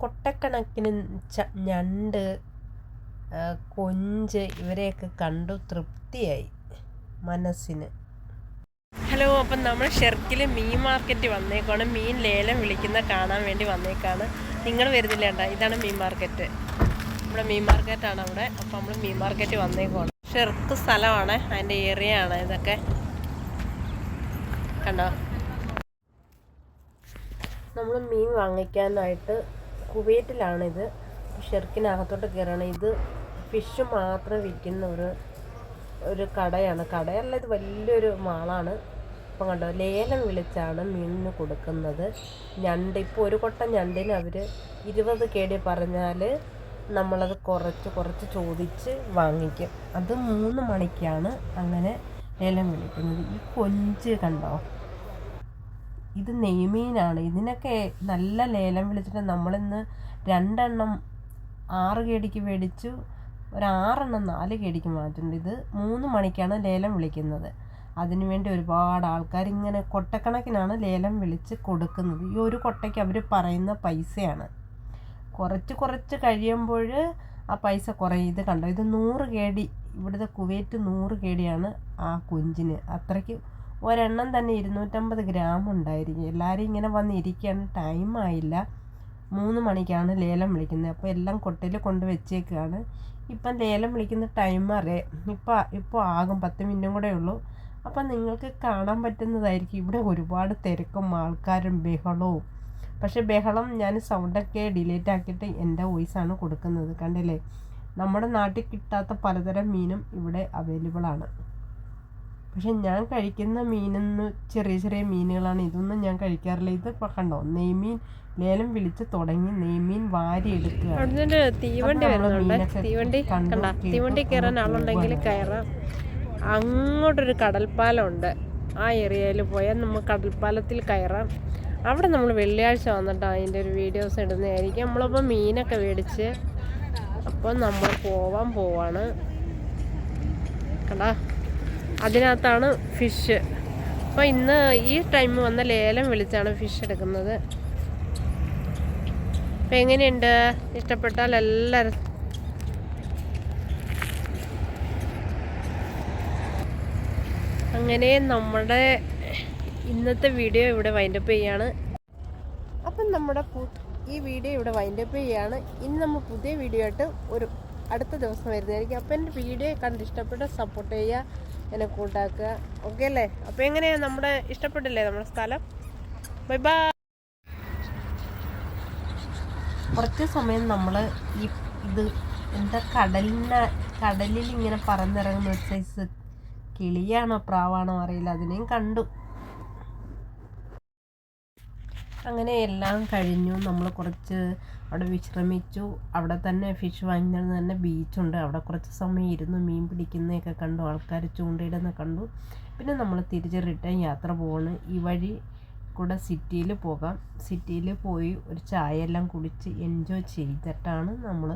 കൊട്ടക്കണക്കിന് ഞണ്ട് കൊഞ്ച് ഇവരെയൊക്കെ കണ്ടു തൃപ്തിയായി മനസ്സിന്. ഹലോ അപ്പം നമ്മൾ ഷെർക്കിൽ മീൻ മാർക്കറ്റ് വന്നേക്കാണ്. മീൻ ലേലം വിളിക്കുന്ന കാണാൻ വേണ്ടി വന്നേക്കാണ്. നിങ്ങൾ വരുന്നില്ല കേട്ടോ ഇതാണ് മീൻ മാർക്കറ്റ്. നമ്മുടെ മീൻ മാർക്കറ്റാണ് അവിടെ. അപ്പം നമ്മൾ മീൻ മാർക്കറ്റ് വന്നേക്കാണ്. ഷെർക്ക് സ്ഥലമാണ് അതിന്റെ ഏരിയ ആണ് ഇതൊക്കെ. കണ്ടോ? നമ്മൾ മീൻ വാങ്ങിക്കാനായിട്ട് കുവൈറ്റിലാണിത്. ഷെർക്കിനകത്തോട്ട് കയറണം ഇത് ഫിഷ് മാത്രം വിൽക്കുന്ന ഒരു ഒരു കടയാണ്. കടയല്ല ഇത് വലിയൊരു മാളാണ്. ഇപ്പം കണ്ടോ ലേലം വിളിച്ചാണ് മീനിന് കൊടുക്കുന്നത്. ഞണ്ട് ഇപ്പോൾ ഒരു കൊട്ട ഞണ്ടിന് അവർ ഇരുപത് കേടി പറഞ്ഞാൽ നമ്മളത് കുറച്ച് കുറച്ച് ചോദിച്ച് വാങ്ങിക്കും. അത് മൂന്ന് മണിക്കാണ് അങ്ങനെ ലേലം വിളിക്കുന്നത്. ഈ കൊഞ്ച് കണ്ടോ? ഇത് നെയ്മീനാണ്. ഇതിനൊക്കെ നല്ല ലേലം വിളിച്ചിട്ട് നമ്മളിന്ന് രണ്ടെണ്ണം ആറ് കേടിക്ക് മേടിച്ചു ഒരു ആറെണ്ണം നാല് കേടിക്ക് മാറ്റുന്നുണ്ട് ഇത് മൂന്ന് മണിക്കാണ് ലേലം വിളിക്കുന്നത്. അതിനുവേണ്ടി ഒരുപാട് ആൾക്കാർ ഇങ്ങനെ കൊട്ടക്കണക്കിനാണ് ലേലം വിളിച്ച് കൊടുക്കുന്നത്. ഈ ഒരു കൊട്ടയ്ക്ക് അവർ പറയുന്ന പൈസയാണ്. കുറച്ച് കുറച്ച് കഴിയുമ്പോൾ ആ പൈസ കുറയും ഇത് കണ്ടോ? ഇത് നൂറ് കേടി ഇവിടുത്തെ കുവൈറ്റ് നൂറ് കേടിയാണ് ആ കുഞ്ചിന്. അത്രയ്ക്ക് ഒരെണ്ണം തന്നെ ഇരുന്നൂറ്റമ്പത് ഗ്രാം ഉണ്ടായിരിക്കും. എല്ലാവരും ഇങ്ങനെ വന്നിരിക്കാൻ ടൈം ആയില്ല. മൂന്ന് മണിക്കാണ് ലേലം വിളിക്കുന്നത്. അപ്പോൾ എല്ലാം കൊട്ടയിൽ കൊണ്ട് വെച്ചേക്കാണ്. ഇപ്പം ലേലം വിളിക്കുന്ന ടൈം അറിയാം ഇപ്പോൾ ഇപ്പോൾ ആകും. പത്ത് മിനിറ്റും കൂടെ ഉള്ളൂ. അപ്പം നിങ്ങൾക്ക് കാണാൻ പറ്റുന്നതായിരിക്കും. ഇവിടെ ഒരുപാട് തിരക്കും ആൾക്കാരും ബഹളവും. പക്ഷേ ബഹളം ഞാൻ സൗണ്ടൊക്കെ ഡിലേറ്റ് ആക്കിയിട്ട് എന്റെ വോയിസാണ് കൊടുക്കുന്നത്. കണ്ടില്ലേ? നമ്മുടെ നാട്ടിൽ കിട്ടാത്ത പലതരം മീനും ഇവിടെ അവൈലബിൾ ആണ്. പക്ഷെ ഞാൻ കഴിക്കുന്ന മീനെന്ന് ചെറിയ ചെറിയ മീനുകളാണ്. ഇതൊന്നും ഞാൻ കഴിക്കാറില്ല. ഇത് കണ്ടോ? നെയ്മീൻ ലേലം വിളിച്ച് തുടങ്ങി നെയ്മീൻ വാരി എടുക്കുക തീവണ്ടി വരുന്നുണ്ട്. തീവണ്ടി കണ്ട തീവണ്ടി കയറാൻ ആളുണ്ടെങ്കിൽ കയറാം. അങ്ങോട്ടൊരു കടൽപ്പാലമുണ്ട്. ആ ഏരിയയിൽ പോയാൽ നമ്മൾ കടൽപ്പാലത്തിൽ കയറാം. അവിടെ നമ്മൾ വെള്ളിയാഴ്ച വന്നിട്ട് അതിന്റെ ഒരു വീഡിയോസ് ഇടുന്നതായിരിക്കും. നമ്മളപ്പോൾ മീനൊക്കെ മേടിച്ച് അപ്പോൾ നമ്മൾ പോവാൻ പോവാണ്. കണ്ടാ? അതിനകത്താണ് ഫിഷ് അപ്പോൾ ഇന്ന് ഈ ടൈം വന്ന ലേലം വിളിച്ചാണ് ഫിഷ് എടുക്കുന്നത്. അപ്പം എങ്ങനെയുണ്ട്? ഇഷ്ടപ്പെട്ടാൽ എല്ലാവരും അങ്ങനെ നമ്മുടെ ഇന്നത്തെ വീഡിയോ ഇവിടെ വൈൻഡപ്പ് ചെയ്യാണ്. അപ്പം നമ്മുടെ ഈ വീഡിയോ ഇവിടെ വൈൻഡപ്പ് ചെയ്യാണ്. ഇന്ന് നമ്മൾ പുതിയ വീഡിയോ ആയിട്ട് ഒരു അടുത്ത ദിവസം വരുന്നതായിരിക്കും. അപ്പം എന്റെ വീഡിയോ കണ്ട് ഇഷ്ടപ്പെട്ട സപ്പോർട്ട് ചെയ്യുക. എന്നെ കൂട്ടാക്കുക. ഓക്കെ അല്ലേ? അപ്പോൾ എങ്ങനെയാ? നമ്മുടെ ഇഷ്ടപ്പെട്ടില്ലേ നമ്മുടെ സ്ഥലം? ബൈ ബൈ കുറച്ച് സമയം നമ്മൾ ഈ ഇത് എന്താ കടലിന് കടലിൽ ഇങ്ങനെ പറന്നിറങ്ങുന്ന സൈസ് കിളിയാണോ പ്രാവാണോ അറിയില്ല. അതിനെയും കണ്ടു. അങ്ങനെ എല്ലാം കഴിഞ്ഞു. നമ്മൾ കുറച്ച് അവിടെ വിശ്രമിച്ചു. അവിടെ തന്നെ ഫിഷ് വാങ്ങുന്നത് തന്നെ ബീച്ചുണ്ട് അവിടെ കുറച്ച് സമയം ഇരുന്ന്. മീൻ പിടിക്കുന്നതൊക്കെ കണ്ടു. ആൾക്കാർ ചൂണ്ടയിടുന്ന കണ്ടു. പിന്നെ നമ്മൾ തിരിച്ച് റിട്ടേൺ യാത്ര പോവാണ്. ഈ വഴി കൂടെ സിറ്റിയിൽ പോകാം. സിറ്റിയിൽ പോയി ഒരു ചായ എല്ലാം കുടിച്ച് എൻജോയ് ചെയ്തിട്ടാണ് നമ്മൾ